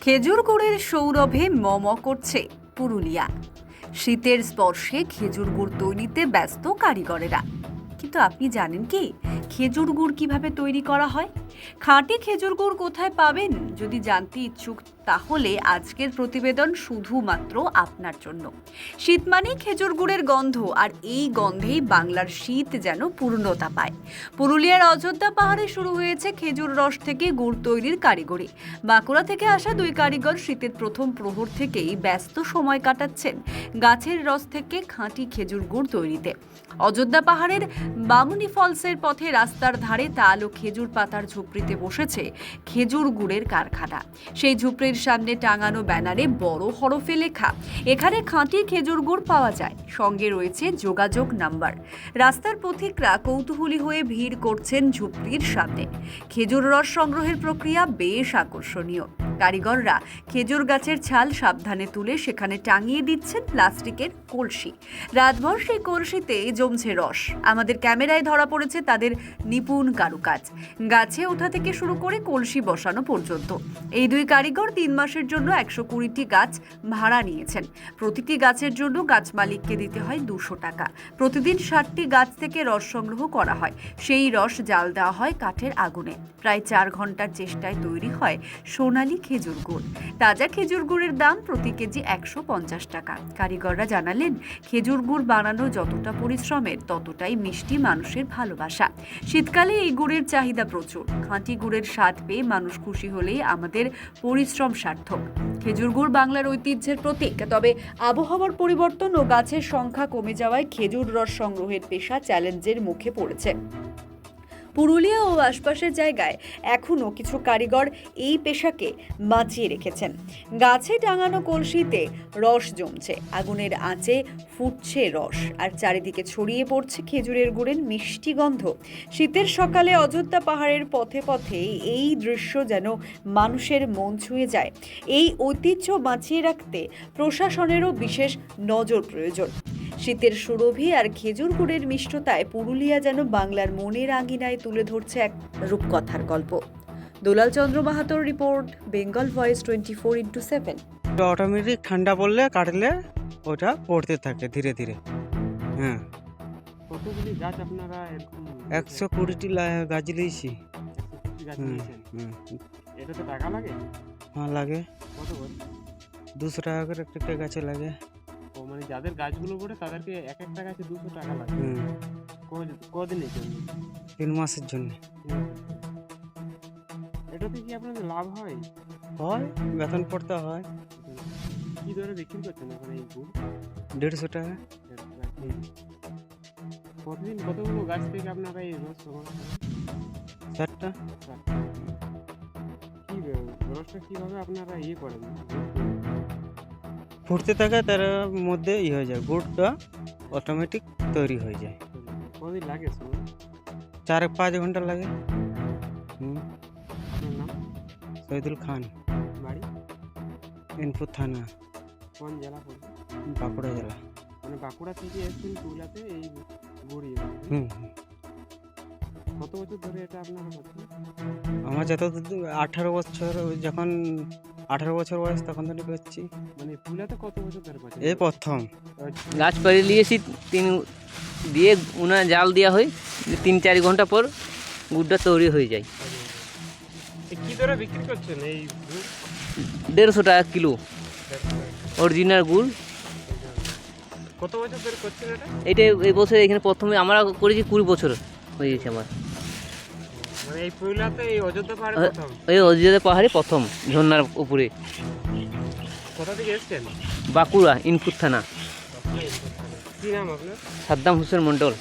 খেজুর গুড়ের সৌরভে মম করছে পুরুলিয়া। শীতের স্পর্শে খেজুর গুড় তৈরিতে ব্যস্ত কারিগরেরা। কিন্তু আপনি জানেন কি? খেজুর গুড় কীভাবে তৈরি করা হয়? খাঁটি খেজুর গুড় কোথায় পাবেন? যদি জানতে ইচ্ছুক, তাহলে আজকের প্রতিবেদন শুধুমাত্র আপনার জন্য। শীত মানেই খেজুর গুড়ের গন্ধ, আর এই গন্ধেই বাংলার শীত যেন পূর্ণতা পায়। পুরুলিয়ার অযোধ্যা পাহাড়ে শুরু হয়েছে খেজুর রস থেকে গুড় তৈরির কারিগরি। বাঁকুড়া থেকে আসা দুই কারিগর শীতের প্রথম প্রহর থেকেই ব্যস্ত সময় কাটাচ্ছেন গাছের রস থেকে খাঁটি খেজুর গুড় তৈরিতে। অযোধ্যা পাহাড়ের বামুনি ফলসের পথে রাস্তার ধারে তাল ও খেজুর পাতার ঝুপড়িতে বসেছে খেজুর গুড়ের কারখানা। সেই ঝুপড়ির সামনে টাঙানো ব্যানারে বড় হরফে লেখা, এখানে খাঁটি খেজুর গুড় পাওয়া যায়। সঙ্গে রয়েছে যোগাযোগ নাম্বার। রাস্তার পথিকরা কৌতূহলী হয়ে ভিড় করছেন ঝুপড়ির সামনে। খেজুর রস সংগ্রহের প্রক্রিয়া বেশ আকর্ষণীয়। কারিগররা খেজুর গাছের ছাল সাবধানে তুলে সেখানে টাঙিয়ে দিচ্ছেন প্লাস্টিকের কলসি। রাতভর সেই কলসিতে জমছে রস। আমাদের ক্যামেরায় ধরা পড়েছে তাদের নিপুণ কারুকাজ। গাছে ওঠা থেকে শুরু করে কলসি বসানো পর্যন্ত। এই দুই কারিগর তিন মাসের জন্য একশো কুড়িটি গাছ ভাড়া নিয়েছেন। প্রতিটি গাছের জন্য গাছ মালিককে দিতে হয় দুশো টাকা। প্রতিদিন ষাটটি গাছ থেকে রস সংগ্রহ করা হয়। সেই রস জাল দেওয়া হয় কাঠের আগুনে। প্রায় চার ঘণ্টার চেষ্টায় তৈরি হয় সোনালী খেজুর গুড়। তাজা খেজুর গুড়ের দাম প্রতি কেজি একশো পঞ্চাশ টাকা। কারিগররা জানালেন, খেজুর গুড় বানানো যতটা পরিশ্রমের, ততটাই মিষ্টি মানুষের ভালোবাসা। শীতকালে এই গুড়ের চাহিদা প্রচুর। খাঁটি গুড়ের স্বাদ পেয়ে মানুষ খুশি হলেই আমাদের পরিশ্রম সার্থক। খেজুর গুড় বাংলার ঐতিহ্যের প্রতীক। তবে আবহাওয়ার পরিবর্তন ও গাছের সংখ্যা কমে যাওয়ায় খেজুর রস সংগ্রহের পেশা চ্যালেঞ্জের মুখে পড়েছে। পুরুলিয়া ও আশপাশের জায়গায় এখনও কিছু কারিগর এই পেশাকে বাঁচিয়ে রেখেছেন। গাছে টাঙানো কলসিতে রস জমছে, আগুনের আঁচে ফুটছে রস, আর চারিদিকে ছড়িয়ে পড়ছে খেজুরের গুড়ের মিষ্টি গন্ধ। শীতের সকালে অযোধ্যা পাহাড়ের পথে পথে এই দৃশ্য যেন মানুষের মন ছুঁয়ে যায়। এই ঐতিহ্য বাঁচিয়ে রাখতে প্রশাসনেরও বিশেষ নজর প্রয়োজন। শীতের সুরভি আর খেজুর গুড়ের মিষ্টতায় পুরুলিয়া যেন বাংলার মনের আঙিনায় তুলে ধরছে এক রূপকথার গল্প। Dulal Chandra মাহাতোর report Bengal voice twenty four into seven. Automatic ঠান্ডা পড়লে কাটলে ওটা পড়তে থাকে ধীরে ধীরে। হ্যাঁ। কতগুলি গাছ আপনারা একশো কুড়িটি গাছ লিয়েছি এটাতে টাকা লাগে? হ্যাঁ লাগে। কত দুশো টাকা করে একটা গাছে লাগে। মানে যাদের গাছগুলো পড়ে তাদেরকে এক একটা গাছে দুশো টাকা লাগে। কদিনের জন্য? তিন মাসের জন্য। এটাতে কি আপনাদের লাভ হয়? হয় বেতন পড়তে হয়। কি দরে বিক্রি করছেন এখন এই গুড়? দেড়শো টাকা। প্রতিদিন কতগুলো গাছ থেকে আপনারা এই রস সংগ্রহ চারটা। কি রসটা কীভাবে আপনারা ইয়ে করেন? ফুটতে থাকে তার মধ্যে ই হয়ে যায় গুড়টা অটোমেটিক তৈরি হয়ে যায়। কদিন লাগে চার পাঁচ ঘণ্টা লাগে। হুম। শহীদুল খান। বাড়ি? ইনপুর থানা। কোন জেলা বাঁকুড়া জেলা। মানে বাঁকুড়া থেকে এসেছেন পুরুলিয়াতে এই গুড় ইয়ে হুম। কত বছর ধরে এটা আপনারা আমার যত আঠারো বছর যখন আঠারো বছর বয়স তখন থেকে করছি মানে কত বছর ধরে এই প্রথম। গাছ পাড়ি নিয়েছি তিন দিয়ে উনা জাল দেওয়া হয় তিন চার ঘণ্টা পর গুড়টা তৈরি হয়ে যায়। কি দরে বিক্রি করছেন এই দেড়শো টাকা কিলো। অরিজিনাল গুড়। কত বছর ধরে করছেন এটা? এটা এই বছর এখানে প্রথমে আমরা করেছি কুড়ি বছর হয়ে গেছে আমার। এই অযোধ্যা পাহাড়ে প্রথম? ঝর্নার উপরে। কোথা থেকে এসেছেন? বাঁকুড়া ইনপুর থানা। সাদ্দাম হোসেন মণ্ডল।